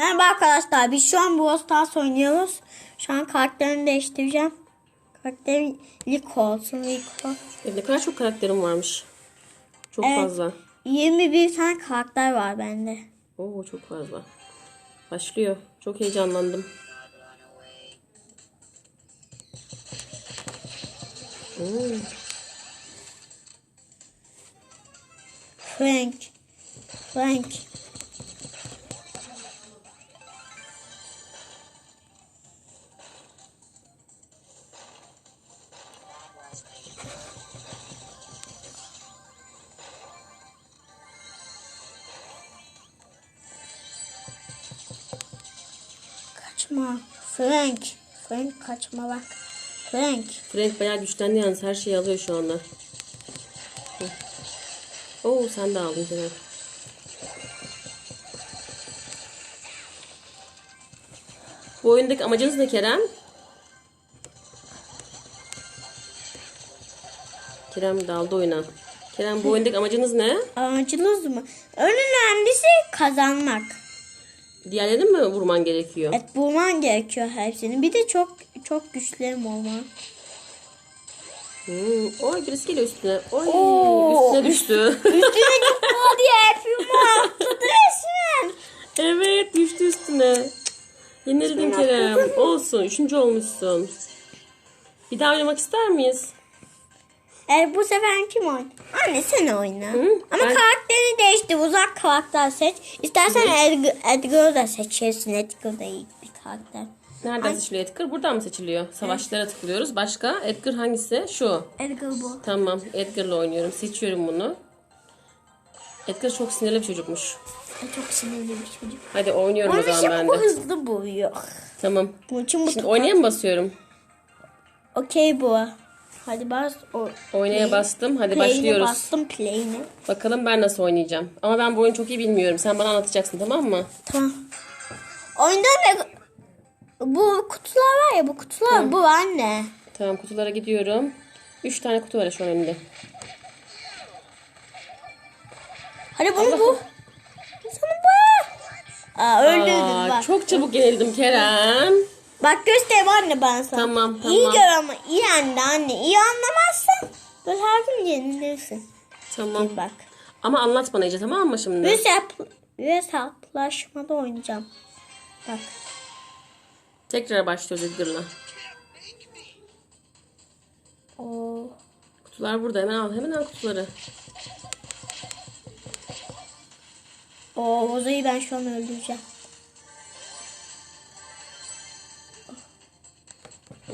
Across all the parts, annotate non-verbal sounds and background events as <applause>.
Merhaba arkadaşlar. Biz şu an Brawl Stars oynuyoruz. Şu an karakterini değiştireceğim. Karakterim Rico olsun. Rico. E, ne kadar çok karakterim varmış. Çok Evet. fazla. 21 tane karakter var bende. Oo çok fazla. Başlıyor. Çok heyecanlandım. Hmm, Frank. Frank. Kaçma. Frank. Frank kaçma bak. Frank. Frank bayağı güçlendi yalnız. Her şeyi alıyor şu anda. Oo sen de aldın Kerem. Bu oyundaki amacınız ne Kerem? Kerem daldı oyuna. Kerem bu oyundaki amacınız ne? Amacınız mı? En önemlisi kazanmak. Diğerlerini mi vurman gerekiyor? Et bulman gerekiyor hepsini. Bir de çok çok güçlerim olmalı. Hmm. Oy birisi geliyor üstüne. Oy Oo, üstüne düştü. <laughs> Üstüne çıkma diye hepimi atladı resmen. evet düştü üstüne. Yenildin Kerem. Olsun. Üçüncü olmuşsun. Bir daha oynamak ister miyiz? E, bu sefer kim oynar? Anne sen oyna. Hı, Ama ben- karakterini değiştir. Uzak karakter seç. İstersen Edgar, Edgar'ı da seçersin. Edgar da iyi bir karakter. Nereden seçiliyor Edgar? Buradan mı seçiliyor? Savaşlara tıklıyoruz. Başka? Edgar hangisi? Şu. Edgar bu. Tamam. Edgar'la oynuyorum. Seçiyorum bunu. Edgar çok sinirli bir çocukmuş. E, çok sinirli bir çocuk. Hadi oynuyorum o Onun zaman için ben de. hızlı boyuyor. Tamam. Bunun için bu Şimdi oynaya mı basıyorum? Okey bu. Hadi bas. O, Oynaya Play- bastım. Hadi play'ine başlıyoruz. bastım play'ine. Bakalım ben nasıl oynayacağım. Ama ben bu oyunu çok iyi bilmiyorum. Sen bana anlatacaksın tamam mı? Tamam. Oyunda ne? Bu kutular var ya bu kutular bu anne. Tamam kutulara gidiyorum. Üç tane kutu var şu an önümde. Hadi bunu bu. Sana bu. Aa öldürdüm Aa, bak. çok çabuk yenildim Kerem. Bak göstereyim anne ben sana. Tamam, İyi tamam. gör ama iyi anne anne. İyi anlamazsan böyle her gün yenilirsin. Tamam. Bak. Ama anlat bana iyice tamam mı şimdi? Hesap, hesaplaşmada oynayacağım. Bak. Tekrar başlıyoruz Edgar'la. Oo. Kutular burada. Hemen al. Hemen al kutuları. Oo Oza'yı ben şu an öldüreceğim.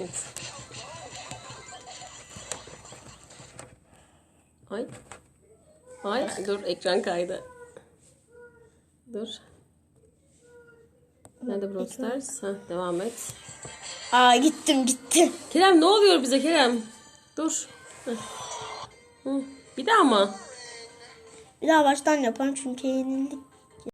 Of. Ay. Ay dur ekran kaydı. Dur. Nerede Brawl Stars? Heh, devam et. Aa gittim gittim. Kerem ne oluyor bize Kerem? Dur. Hı, Bir daha mı? Bir daha baştan yapalım çünkü yenildik.